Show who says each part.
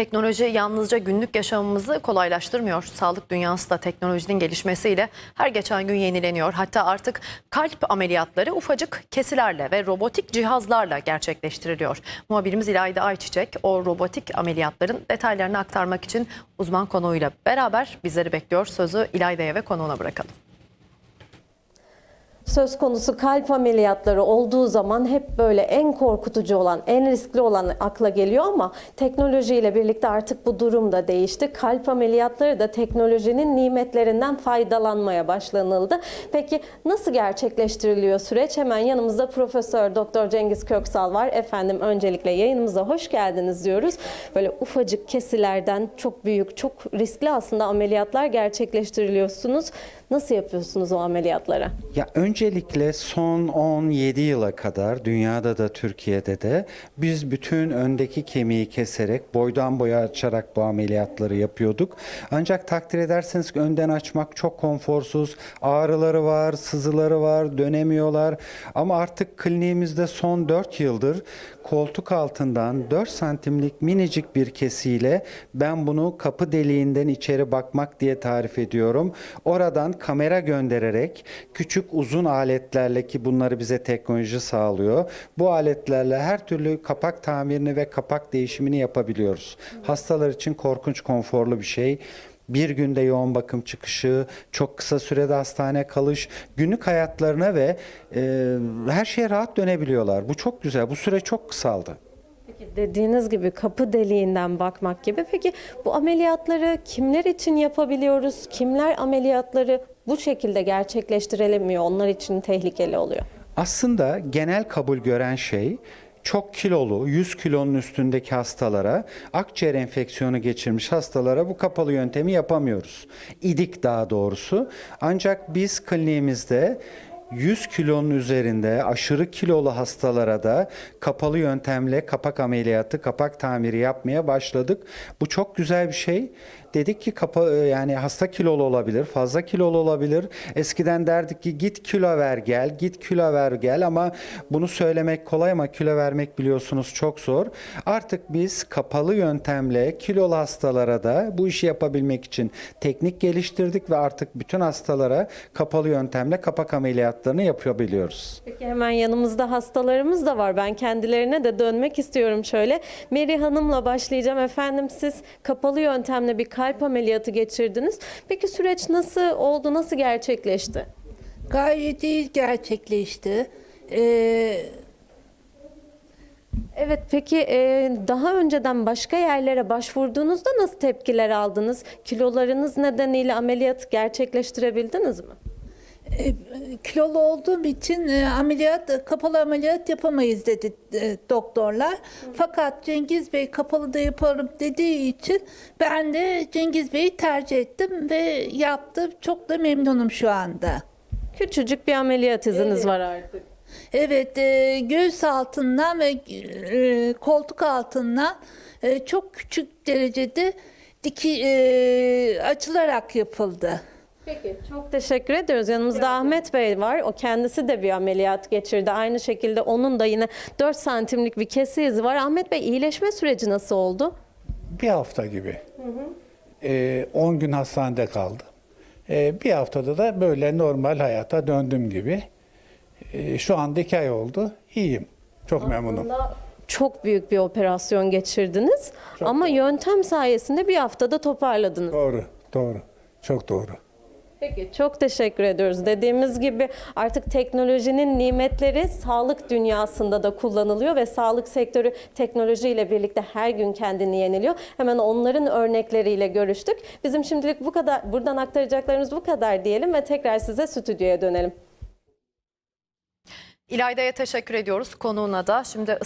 Speaker 1: Teknoloji yalnızca günlük yaşamımızı kolaylaştırmıyor. Sağlık dünyası da teknolojinin gelişmesiyle her geçen gün yenileniyor. Hatta artık kalp ameliyatları ufacık kesilerle ve robotik cihazlarla gerçekleştiriliyor. Muhabirimiz İlayda Ayçiçek o robotik ameliyatların detaylarını aktarmak için uzman konuğuyla beraber bizleri bekliyor. Sözü İlayda'ya ve konuğuna bırakalım.
Speaker 2: Söz konusu kalp ameliyatları olduğu zaman hep böyle en korkutucu olan, en riskli olan akla geliyor ama teknolojiyle birlikte artık bu durum da değişti. Kalp ameliyatları da teknolojinin nimetlerinden faydalanmaya başlanıldı. Peki nasıl gerçekleştiriliyor süreç? Hemen yanımızda Profesör Doktor Cengiz Köksal var. Efendim öncelikle yayınımıza hoş geldiniz diyoruz. Böyle ufacık kesilerden çok büyük, çok riskli aslında ameliyatlar gerçekleştiriliyorsunuz. Nasıl yapıyorsunuz o ameliyatları?
Speaker 3: Ya öncelikle son 17 yıla kadar dünyada da Türkiye'de de biz bütün öndeki kemiği keserek boydan boya açarak bu ameliyatları yapıyorduk. Ancak takdir ederseniz önden açmak çok konforsuz. Ağrıları var, sızıları var, dönemiyorlar. Ama artık kliniğimizde son 4 yıldır koltuk altından 4 santimlik minicik bir kesiyle ben bunu kapı deliğinden içeri bakmak diye tarif ediyorum. Oradan kamera göndererek küçük uzun aletlerle ki bunları bize teknoloji sağlıyor. Bu aletlerle her türlü kapak tamirini ve kapak değişimini yapabiliyoruz. Hastalar için korkunç konforlu bir şey. Bir günde yoğun bakım çıkışı, çok kısa sürede hastane kalış, günlük hayatlarına ve e, her şeye rahat dönebiliyorlar. Bu çok güzel. Bu süre çok kısaldı.
Speaker 2: Dediğiniz gibi kapı deliğinden bakmak gibi. Peki bu ameliyatları kimler için yapabiliyoruz? Kimler ameliyatları bu şekilde gerçekleştirilemiyor? Onlar için tehlikeli oluyor.
Speaker 3: Aslında genel kabul gören şey çok kilolu, 100 kilonun üstündeki hastalara, akciğer enfeksiyonu geçirmiş hastalara bu kapalı yöntemi yapamıyoruz. İdik daha doğrusu. Ancak biz kliniğimizde 100 kilonun üzerinde aşırı kilolu hastalara da kapalı yöntemle kapak ameliyatı, kapak tamiri yapmaya başladık. Bu çok güzel bir şey. Dedik ki kapa yani hasta kilolu olabilir, fazla kilolu olabilir. Eskiden derdik ki git kilo ver gel, git kilo ver gel ama bunu söylemek kolay ama kilo vermek biliyorsunuz çok zor. Artık biz kapalı yöntemle kilolu hastalara da bu işi yapabilmek için teknik geliştirdik ve artık bütün hastalara kapalı yöntemle kapak ameliyatlarını yapabiliyoruz.
Speaker 2: Peki hemen yanımızda hastalarımız da var. Ben kendilerine de dönmek istiyorum şöyle. Meri Hanım'la başlayacağım. Efendim siz kapalı yöntemle bir kalp ameliyatı geçirdiniz. Peki süreç nasıl oldu, nasıl gerçekleşti?
Speaker 4: Gayet iyi gerçekleşti. Ee,
Speaker 2: Evet peki e, daha önceden başka yerlere başvurduğunuzda nasıl tepkiler aldınız? Kilolarınız nedeniyle ameliyat gerçekleştirebildiniz mi?
Speaker 4: E, kilolu olduğum için e, ameliyat kapalı ameliyat yapamayız dedi e, doktorlar. Fakat Cengiz Bey kapalı da yaparım dediği için ben de Cengiz Bey'i tercih ettim ve yaptım. Çok da memnunum şu anda.
Speaker 2: Küçücük bir ameliyat iziniz var artık.
Speaker 4: Evet, e, göğüs altından ve e, koltuk altından e, çok küçük derecede diki e, açılarak yapıldı.
Speaker 2: Peki çok teşekkür ediyoruz. Yanımızda Ahmet Bey var. O kendisi de bir ameliyat geçirdi. Aynı şekilde onun da yine 4 santimlik bir kesi izi var. Ahmet Bey iyileşme süreci nasıl oldu?
Speaker 5: Bir hafta gibi. Ee, 10 gün hastanede kaldım. Ee, bir haftada da böyle normal hayata döndüm gibi. Ee, şu anda iki ay oldu. İyiyim. Çok memnunum.
Speaker 2: Çok büyük bir operasyon geçirdiniz. Ama yöntem sayesinde bir haftada toparladınız.
Speaker 5: Doğru, doğru. Çok doğru.
Speaker 2: Peki çok teşekkür ediyoruz. Dediğimiz gibi artık teknolojinin nimetleri sağlık dünyasında da kullanılıyor ve sağlık sektörü teknolojiyle birlikte her gün kendini yeniliyor. Hemen onların örnekleriyle görüştük. Bizim şimdilik bu kadar buradan aktaracaklarımız bu kadar diyelim ve tekrar size stüdyoya dönelim.
Speaker 1: İlayda'ya teşekkür ediyoruz konuğuna da. Şimdi